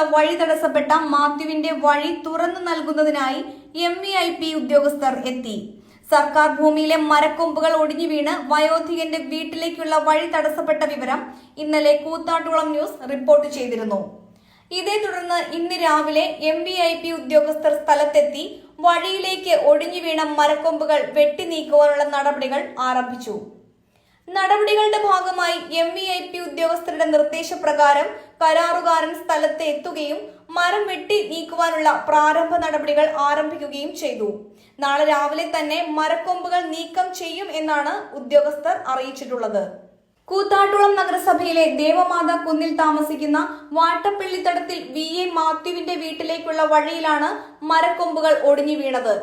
വീട്ടിലേക്കുള്ള വഴി തടസ്സപ്പെട്ട മാത്യുവിന്റെ വഴി തുറന്നു നൽകുന്നതിനായി എം വി ഐ പി ഉദ്യോഗസ്ഥർ എത്തി. സർക്കാർ ഭൂമിയിലെ മരക്കൊമ്പുകൾ ഒടിഞ്ഞു വീണ് വയോധികന്റെ വീട്ടിലേക്കുള്ള വഴി തടസ്സപ്പെട്ട വിവരം ഇന്നലെ കൂത്താട്ടുകുളം ന്യൂസ് റിപ്പോർട്ട് ചെയ്തിരുന്നു. ഇതേ തുടർന്ന് ഇന്ന് രാവിലെ എം വി ഐ പി ഉദ്യോഗസ്ഥർ സ്ഥലത്തെത്തി വഴിയിലേക്ക് ഒടിഞ്ഞു വീണ മരക്കൊമ്പുകൾ വെട്ടി നീക്കുവാനുള്ള നടപടികൾ ആരംഭിച്ചു. നടപടികളുടെ ഭാഗമായി എം വി ഐ പി ഉദ്യോഗസ്ഥരുടെ നിർദ്ദേശപ്രകാരം കരാറുകാരൻ സ്ഥലത്ത് എത്തുകയും മരം വെട്ടി നീക്കുവാനുള്ള പ്രാരംഭ നടപടികൾ ആരംഭിക്കുകയും ചെയ്തു. നാളെ രാവിലെ തന്നെ മരക്കൊമ്പുകൾ നീക്കം ചെയ്യും എന്നാണ് ഉദ്യോഗസ്ഥർ അറിയിച്ചിട്ടുള്ളത്. കൂത്താട്ടുളം നഗരസഭയിലെ ദേവമാത കുന്നിൽ താമസിക്കുന്ന വാട്ടപ്പള്ളിത്തടത്തിൽ വി. എ. മാത്യുവിന്റെ വീട്ടിലേക്കുള്ള വഴിയിലാണ് മരക്കൊമ്പുകൾ ഒടിഞ്ഞു വീണത്.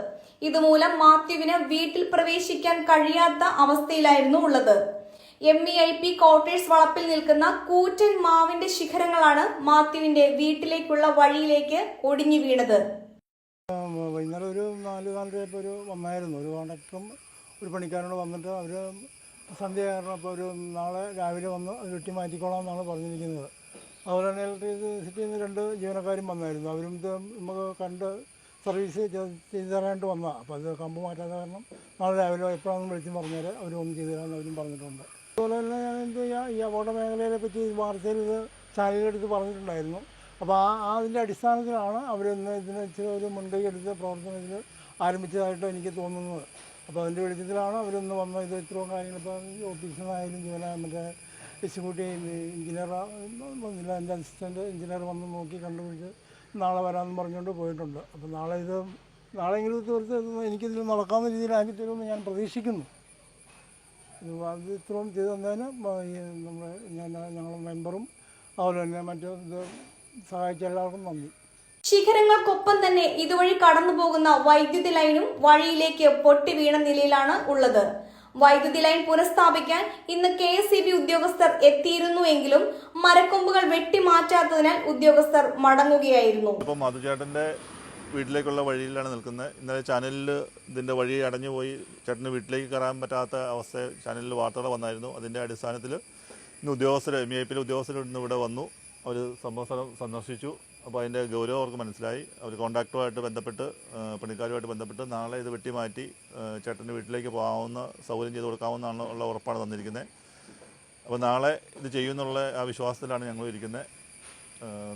ഇതുമൂലം മാത്യുവിന് വീട്ടിൽ പ്രവേശിക്കാൻ കഴിയാത്ത അവസ്ഥയിലായിരുന്നു ഉള്ളത്. M E I P quarters വളപ്പിൽ നിൽക്കുന്ന കൂറ്റൻ മാവിന്റെ ശിഖരങ്ങളാണ് മാത്യുവിന്റെ വീട്ടിലേക്കുള്ള വഴിയിലേക്ക് ഒടിഞ്ഞു വീണത്. ഇന്നലെ ഒരു നാല് നാലരയപ്പോൾ ഒരു വന്നായിരുന്നു. ഒരു കോണ്ടക്ടറും ഒരു പണിക്കാരനോട് വന്നിട്ട് അവർ സന്ധ്യ കാരണം അപ്പോൾ ഒരു നാളെ രാവിലെ വന്ന് അത് വെട്ടി മാറ്റിക്കോളാം എന്നാണ് പറഞ്ഞിരിക്കുന്നത്. അതുപോലെ തന്നെ ഇലക്ട്രിസിറ്റിയിൽ രണ്ട് ജീവനക്കാരും വന്നായിരുന്നു. അവരും ഇത് നമുക്ക് കണ്ട് സർവീസ് ചെയ്ത് തരാനായിട്ട് വന്നതാണ് അപ്പോൾ അത് കമ്പ് മാറ്റാത്ത കാരണം നാളെ രാവിലെ എപ്പോഴാണെന്ന് വിളിച്ച് പറഞ്ഞാൽ അവരൊന്നും ചെയ്തു തരാമെന്ന് അവരും പറഞ്ഞിട്ടുണ്ട്. അതുപോലെ തന്നെ ഞാൻ എന്ത് ഈ അപകട മേഖലയെ പറ്റി വാർത്തയിൽ ഇത് ചാനലിലെടുത്ത് പറഞ്ഞിട്ടുണ്ടായിരുന്നു. അപ്പോൾ ആ അതിന്റെ അടിസ്ഥാനത്തിലാണ് അവരിന്ന് ഇതിനെ ഇച്ചിരി ഒരു മുൻകൈ എടുത്ത് പ്രവർത്തനത്തിൽ ആരംഭിച്ചതായിട്ട് എനിക്ക് തോന്നുന്നത്. അപ്പോൾ അതിന്റെ വെളിച്ചത്തിലാണ് അവരൊന്ന് വന്ന ഇത് ഇത്രയും കാര്യങ്ങൾ. ഇപ്പോൾ ഓഫീസിൽ നിന്നായാലും ജീവന മറ്റേ എക്സിക്യൂട്ടീവ് എഞ്ചിനീയർ വന്നില്ല എന്റെ അസിസ്റ്റന്റ് എഞ്ചിനീയർ വന്ന് നോക്കി കണ്ടുപിടിച്ച് നാളെ വരാമെന്ന് പറഞ്ഞുകൊണ്ട് പോയിട്ടുണ്ട്. അപ്പോൾ നാളെ ഇത് നാളെ നാളെയെങ്കിലും തീർത്ത് എനിക്കിതിൽ നടക്കാവുന്ന രീതിയിലാക്കി തരുമെന്ന് ഞാൻ പ്രതീക്ഷിക്കുന്നു. അത് ഇത്രയും ചെയ്തു തന്നതിന് നമ്മുടെ ഞാൻ ഞങ്ങളുടെ മെമ്പറും അതുപോലെ തന്നെ മറ്റു ഇത് സഹായിച്ച എല്ലാവർക്കും നന്ദി. ശിഖരങ്ങൾക്കൊപ്പം തന്നെ ഇതുവഴി കടന്നു പോകുന്ന വൈദ്യുതി ലൈനും വഴിയിലേക്ക് പൊട്ടി വീണ നിലയിലാണ് ഉള്ളത്. വൈദ്യുതി ലൈൻ പുനഃസ്ഥാപിക്കാൻ ഇന്ന് കെ എസ് സി ബി ഉദ്യോഗസ്ഥർ എത്തിയിരുന്നുവെങ്കിലും മരക്കൊമ്പുകൾ വെട്ടിമാറ്റാത്തതിനാൽ ഉദ്യോഗസ്ഥർ മടങ്ങുകയായിരുന്നു. വീട്ടിലേക്കുള്ള വഴിയിലാണ് നിൽക്കുന്നത്. ഇന്നലെ ചാനലിൽ ഇതിന്റെ വഴി അടഞ്ഞു പോയി ചേട്ടന് വീട്ടിലേക്ക് കയറാൻ പറ്റാത്ത അവസ്ഥ ചാനലിൽ വാർത്തകൾ വന്നായിരുന്നു. അതിന്റെ അടിസ്ഥാനത്തിൽ ഇന്ന് ഉദ്യോഗസ്ഥർ എം ഐ പിയിലെ ഉദ്യോഗസ്ഥർ ഇന്ന് ഇവിടെ വന്നു. അവർ സംഭവ സ്ഥലം സന്ദർശിച്ചു. അപ്പോൾ അതിന്റെ ഗൗരവം അവർക്ക് മനസ്സിലായി. അവർ കോൺട്രാക്ടറുമായിട്ട് ബന്ധപ്പെട്ട് പണിക്കാരുമായിട്ട് ബന്ധപ്പെട്ട് നാളെ ഇത് വെട്ടിമാറ്റി ചേട്ടന്റെ വീട്ടിലേക്ക് പോകാവുന്ന സൗകര്യം ചെയ്ത് കൊടുക്കാവുന്നതാണ് ഉള്ള ഉറപ്പാണ് തന്നിരിക്കുന്നത് അപ്പോൾ നാളെ ഇത് ചെയ്യുമെന്നുള്ള ആ വിശ്വാസത്തിലാണ് ഞങ്ങൾ ഇരിക്കുന്നത്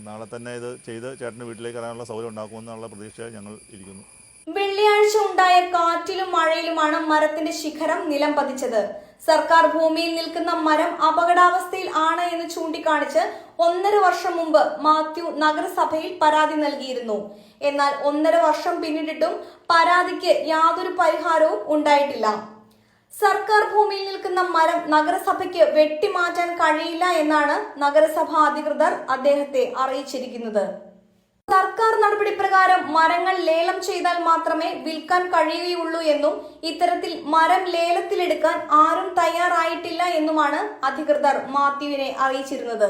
നാളെ തന്നെ ഇത് ചെയ്ത് ചേട്ടന്റെ വീട്ടിലേക്ക് വരാനുള്ള സൗകര്യം ഉണ്ടാക്കുമെന്നുള്ള പ്രതീക്ഷ ഞങ്ങൾ ഇരിക്കുന്നു. വെള്ളിയാഴ്ച ഉണ്ടായ കാറ്റിലും മഴയിലുമാണ് മരത്തിന്റെ ശിഖരം നിലം പതിച്ചത്. സർക്കാർ ഭൂമിയിൽ നിൽക്കുന്ന മരം അപകടാവസ്ഥയിൽ ആണ് എന്ന് ചൂണ്ടിക്കാണിച്ച് ഒന്നര വർഷം മുമ്പ് മാത്യു നഗരസഭയിൽ പരാതി നൽകിയിരുന്നു. എന്നാൽ ഒന്നര വർഷം പിന്നിട്ടിട്ടും പരാതിക്ക് യാതൊരു പരിഹാരവും ഉണ്ടായിട്ടില്ല. സർക്കാർ ഭൂമിയിൽ നിൽക്കുന്ന മരം നഗരസഭയ്ക്ക് വെട്ടിമാറ്റാൻ കഴിയില്ല എന്നാണ് നഗരസഭാ അധികൃതർ അദ്ദേഹത്തെ അറിയിച്ചിരിക്കുന്നത്. സർക്കാർ നടപടി പ്രകാരം മരങ്ങൾ ലേലം ചെയ്താൽ മാത്രമേ വിൽക്കാൻ കഴിയുകയുള്ളൂ എന്നും ഇത്തരത്തിൽ മരം ലേലത്തിലെടുക്കാൻ ആരും തയ്യാറായിട്ടില്ല എന്നുമാണ് അധികൃതർ മാത്യുവിനെ അറിയിച്ചിരുന്നത്.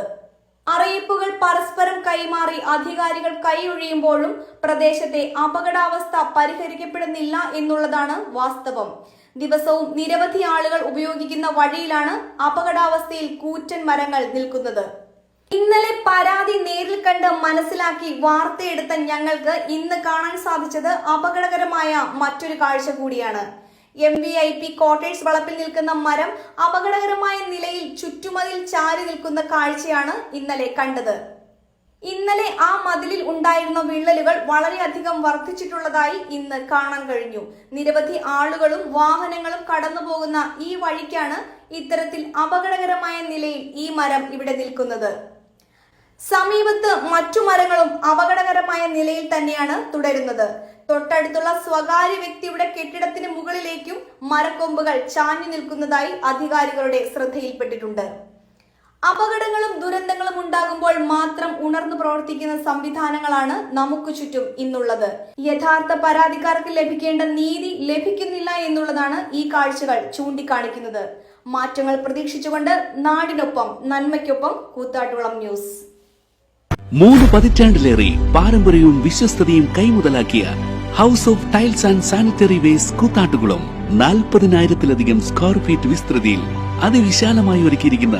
അറിയിപ്പുകൾ പരസ്പരം കൈമാറി അധികാരികൾ കൈയൊഴിയുമ്പോഴും പ്രദേശത്തെ അപകടാവസ്ഥ പരിഹരിക്കപ്പെടുന്നില്ല എന്നുള്ളതാണ് വാസ്തവം. ദിവസവും നിരവധി ആളുകൾ ഉപയോഗിക്കുന്ന വഴിയിലാണ് അപകടാവസ്ഥയിൽ കൂറ്റൻ മരങ്ങൾ നിൽക്കുന്നത്. ഇന്നലെ പരാതി നേരിൽ കണ്ട് മനസ്സിലാക്കി വാർത്തയെടുത്ത ഞങ്ങൾക്ക് ഇന്ന് കാണാൻ സാധിച്ചത് അപകടകരമായ മറ്റൊരു കാഴ്ച കൂടിയാണ്. M V I P quarters വളപ്പിൽ നിൽക്കുന്ന മരം അപകടകരമായ നിലയിൽ ചുറ്റുമതിൽ ചാരി നിൽക്കുന്ന കാഴ്ചയാണ് ഇന്നലെ കണ്ടത്. ഇന്നലെ ആ മതിലിൽ ഉണ്ടായിരുന്ന വിള്ളലുകൾ വളരെയധികം വർദ്ധിച്ചിട്ടുള്ളതായി ഇന്ന് കാണാൻ കഴിഞ്ഞു. നിരവധി ആളുകളും വാഹനങ്ങളും കടന്നു പോകുന്ന ഈ വഴിക്കാണ് ഇത്തരത്തിൽ അപകടകരമായ നിലയിൽ ഈ മരം ഇവിടെ നിൽക്കുന്നത്. സമീപത്ത് മറ്റു മരങ്ങളും അപകടകരമായ നിലയിൽ തന്നെയാണ് തുടരുന്നത്. തൊട്ടടുത്തുള്ള സ്വകാര്യ വ്യക്തിയുടെ കെട്ടിടത്തിന് മുകളിലേക്കും മരക്കൊമ്പുകൾ ചാഞ്ഞു നിൽക്കുന്നതായി അധികാരികളുടെ ശ്രദ്ധയിൽപ്പെട്ടിട്ടുണ്ട്. അപകടങ്ങളും ദുരന്തങ്ങളും ഉണ്ടാകുമ്പോൾ മാത്രം ഉണർന്നു പ്രവർത്തിക്കുന്ന സംവിധാനങ്ങളാണ് നമുക്ക് ചുറ്റും ഇന്നുള്ളത്. യഥാർത്ഥ പരാതിക്കാർക്ക് ലഭിക്കേണ്ട നീതി ലഭിക്കുന്നില്ല എന്നുള്ളതാണ് ഈ കാഴ്ചകൾ ചൂണ്ടിക്കാണിക്കുന്നത്. മാറ്റങ്ങൾ പ്രതീക്ഷിച്ചുകൊണ്ട് നാടിനൊപ്പം നന്മയ്ക്കൊപ്പം കൂത്താട്ടുകുളം ന്യൂസ്. മൂന്ന് പതിറ്റാണ്ടിലേറെ പാരമ്പര്യവും വിശ്വസ്തതയും കൈമുതലാക്കിയ house of tiles and sanitary waste Koothattukulam നാൽപ്പതിനായിരത്തിലധികം സ്ക്വയർ ഫീറ്റ് വിസ്തൃതിയിൽ അതിവിശാലമായി ഒരുക്കിയിരിക്കുന്ന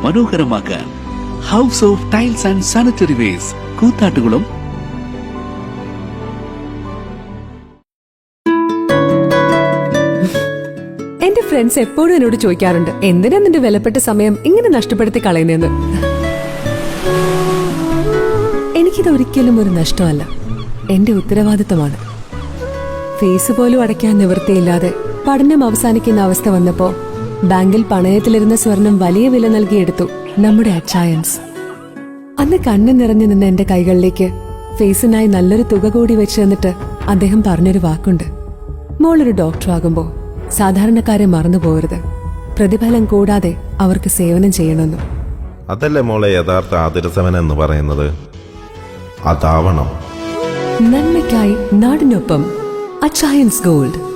മനോഹരമാക്കാൻ house of tiles and sanitary wares Koothattukulam. എന്റെ ഫ്രണ്ട്സ് എപ്പോഴും എന്നോട് ചോദിക്കാറുണ്ട് എന്തിനാ നിന്റെ വിലപ്പെട്ട സമയം ഇങ്ങനെ നഷ്ടപ്പെടുത്തി കളയുന്നതെന്ന്? എനിക്കിത് ഒരിക്കലും ഒരു നഷ്ടമല്ല. എന്റെ ഉത്തരവാദിത്തമാണ്. ഫീസ് പോലും അടയ്ക്കാൻ നിവൃത്തിയില്ലാതെ പഠനം അവസാനിക്കുന്ന അവസ്ഥ വന്നപ്പോ ബാങ്കിൽ പണയത്തിലിരുന്ന സ്വർണം വലിയ വില നൽകിയെടുത്തു നമ്മുടെ അച്ചായൻസ്. അന്ന് കണ്ണു നിറഞ്ഞു നിന്ന എന്റെ കൈകളിലേക്ക് ഫേസിനായി നല്ലൊരു തുക കൂടി വെച്ച് തന്നിട്ട് അദ്ദേഹം പറഞ്ഞൊരു വാക്കുണ്ട്. മോളൊരു ഡോക്ടറാകുമ്പോൾ സാധാരണക്കാരെ മറന്നു പോകരുത്. പ്രതിഫലം കൂടാതെ അവർക്ക് സേവനം ചെയ്യണമെന്നും. അതല്ലേ മോളെ യഥാർത്ഥ ആതിരസവൻ എന്ന് പറയുന്നത്? അതാവണം. നന്മയ്ക്കായി നാടിനൊപ്പം അച്ചായൻസ് ഗോൾഡ്.